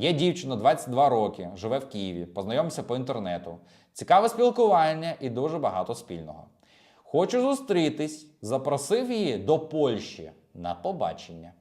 Є дівчина 22 роки, живе в Києві, познайомився по інтернету. Цікаве спілкування і дуже багато спільного. Хочу зустрітись, запросив її до Польщі на побачення.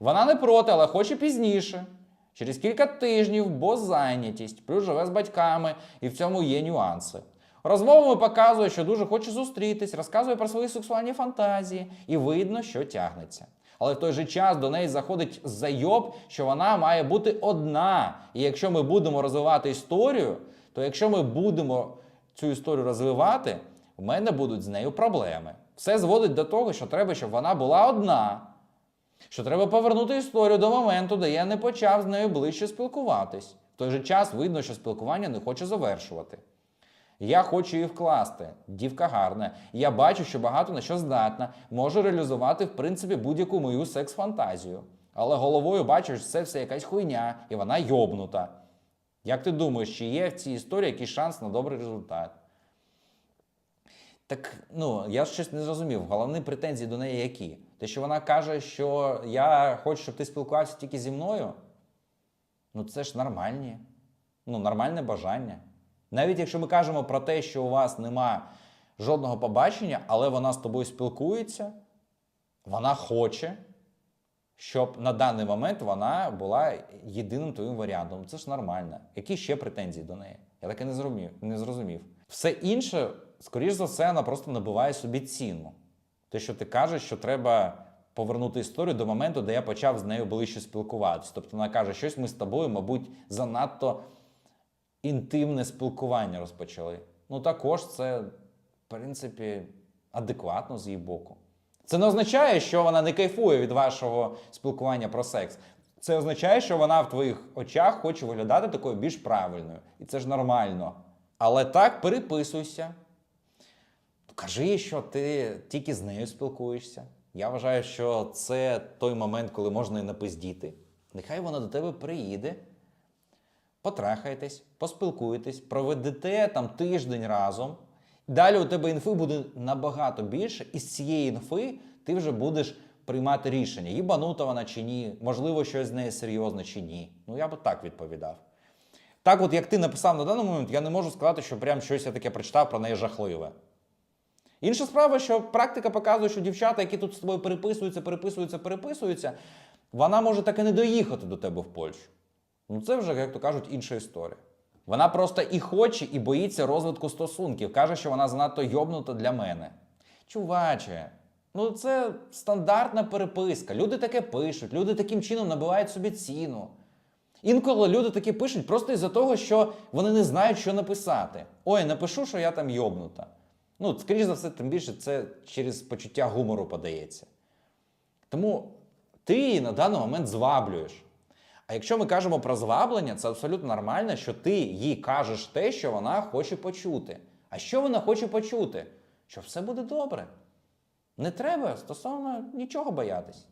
Вона не проти, але хоче пізніше. Через кілька тижнів, бо зайнятість, плюс живе з батьками, і в цьому є нюанси. Розмовами показує, що дуже хоче зустрітись, розказує про свої сексуальні фантазії, і видно, що тягнеться. Але в той же час до неї заходить зайоб, що вона має бути одна. І якщо ми будемо розвивати історію, то якщо ми будемо цю історію розвивати, в мене будуть з нею проблеми. Все зводить до того, що треба, щоб вона була одна. Що треба повернути історію до моменту, де я не почав з нею ближче спілкуватись. В той же час видно, що спілкування не хоче завершувати. Я хочу її вкласти. Дівка гарна. Я бачу, що багато на що здатна, можу реалізувати, в принципі, будь-яку мою секс-фантазію. Але головою бачу, що це все якась хуйня, і вона йобнута. Як ти думаєш, чи є в цій історії якийсь шанс на добрий результат? Так, ну, я щось не зрозумів. Головні претензії до неї які? Те, що вона каже, що я хочу, щоб ти спілкувався тільки зі мною? Ну, це ж нормальні. Ну, нормальне бажання. Навіть якщо ми кажемо про те, що у вас нема жодного побачення, але вона з тобою спілкується, вона хоче, щоб на даний момент вона була єдиним твоїм варіантом. Це ж нормально. Які ще претензії до неї? Я таки не зрозумів. Не зрозумів. Все інше, скоріш за все, вона просто набиває собі ціну. Те, що ти кажеш, що треба повернути історію до моменту, де я почав з нею ближче спілкуватися. Тобто вона каже, щось ми з тобою, мабуть, занадто інтимне спілкування розпочали. Ну також це, в принципі, адекватно з її боку. Це не означає, що вона не кайфує від вашого спілкування про секс. Це означає, що вона в твоїх очах хоче виглядати такою більш правильною. І це ж нормально. Але так переписуйся. Кажи, що ти тільки з нею спілкуєшся. Я вважаю, що це той момент, коли можна і напиздіти. Нехай вона до тебе приїде, потрахайтесь, поспілкуєтесь, проведете там тиждень разом. Далі у тебе інфи буде набагато більше, і з цієї інфи ти вже будеш приймати рішення, їбанута вона чи ні, можливо, щось з неї серйозне чи ні. Ну я би так відповідав. Так, от як ти написав на даний момент, я не можу сказати, що прям щось я таке прочитав про неї жахливе. Інша справа, що практика показує, що дівчата, які тут з тобою переписуються, переписуються, переписуються, вона може так і не доїхати до тебе в Польщу. Ну це вже, як то кажуть, інша історія. Вона просто і хоче, і боїться розвитку стосунків. Каже, що вона занадто йобнута для мене. Чуваче, ну це стандартна переписка. Люди таке пишуть, люди таким чином набивають собі ціну. Інколи люди такі пишуть просто із-за того, що вони не знають, що написати. Ой, напишу, що я там йобнута. Ну, скоріш за все, тим більше це через почуття гумору подається. Тому ти її на даний момент зваблюєш. А якщо ми кажемо про зваблення, це абсолютно нормально, що ти їй кажеш те, що вона хоче почути. А що вона хоче почути? Що все буде добре. Не треба стосовно нічого боятись.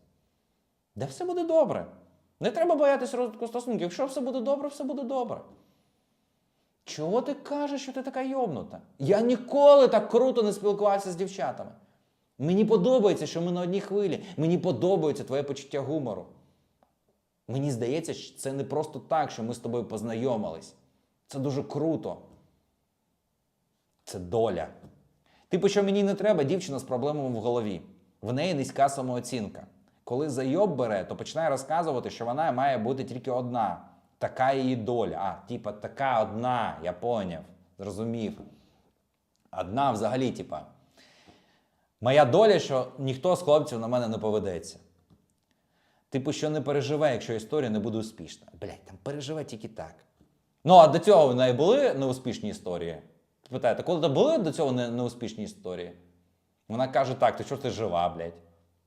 Де все буде добре. Не треба боятись розвитку стосунків. Якщо все буде добре, все буде добре. Чого ти кажеш, що ти така йобнута? Я ніколи так круто не спілкувався з дівчатами. Мені подобається, що ми на одній хвилі. Мені подобається твоє почуття гумору. Мені здається, що це не просто так, що ми з тобою познайомились. Це дуже круто. Це доля. Типу, що мені не треба дівчина з проблемами в голові. В неї низька самооцінка. Коли зайоб бере, то починає розказувати, що вона має бути тільки одна. Така її доля. А, типа, така одна, я поняв, зрозумів. Одна взагалі, типа. Моя доля, що ніхто з хлопців на мене не поведеться. Типу, що не переживе, якщо історія не буде успішна. Блять, там переживе тільки так. Ну, а до цього в неї були неуспішні історії. Питаєте, коли були до цього неуспішні історії? Вона каже: так, ти що ти жива, блядь?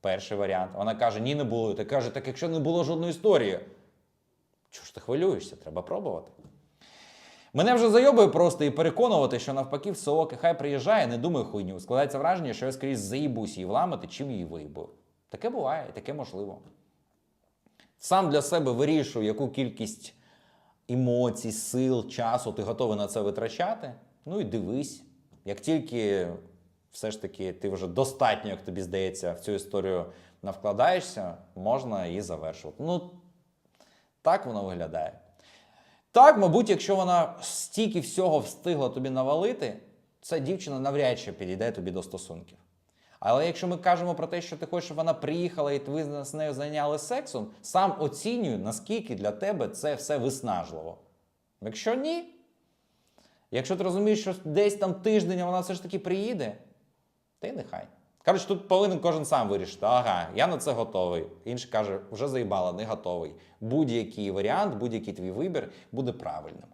Перший варіант. Вона каже, ні, не було. Ти каже, так якщо не було жодної історії. Чого ж ти хвилюєшся? Треба пробувати. Мене вже зайобує просто і переконувати, що навпаки все ок, і хай приїжджає, не думай хуйню. Складається враження, що я скоріше заїбусь її вламати, чим її виїбу. Таке буває, таке можливо. Сам для себе вирішую, яку кількість емоцій, сил, часу ти готовий на це витрачати. Ну і дивись. Як тільки все ж таки ти вже достатньо, як тобі здається, в цю історію навкладаєшся, можна її завершувати. Ну, так воно виглядає. Так, мабуть, якщо вона стільки всього встигла тобі навалити, ця дівчина навряд чи підійде тобі до стосунків. Але якщо ми кажемо про те, що ти хочеш, щоб вона приїхала і ви з нею зайняли сексом, сам оцінюю, наскільки для тебе це все виснажливо. Якщо ні, якщо ти розумієш, що десь там тиждень вона все ж таки приїде, й нехай. Коротше, тут повинен кожен сам вирішити, ага, я на це готовий. Інший каже, вже заїбала, не готовий. Будь-який варіант, будь-який твій вибір буде правильним.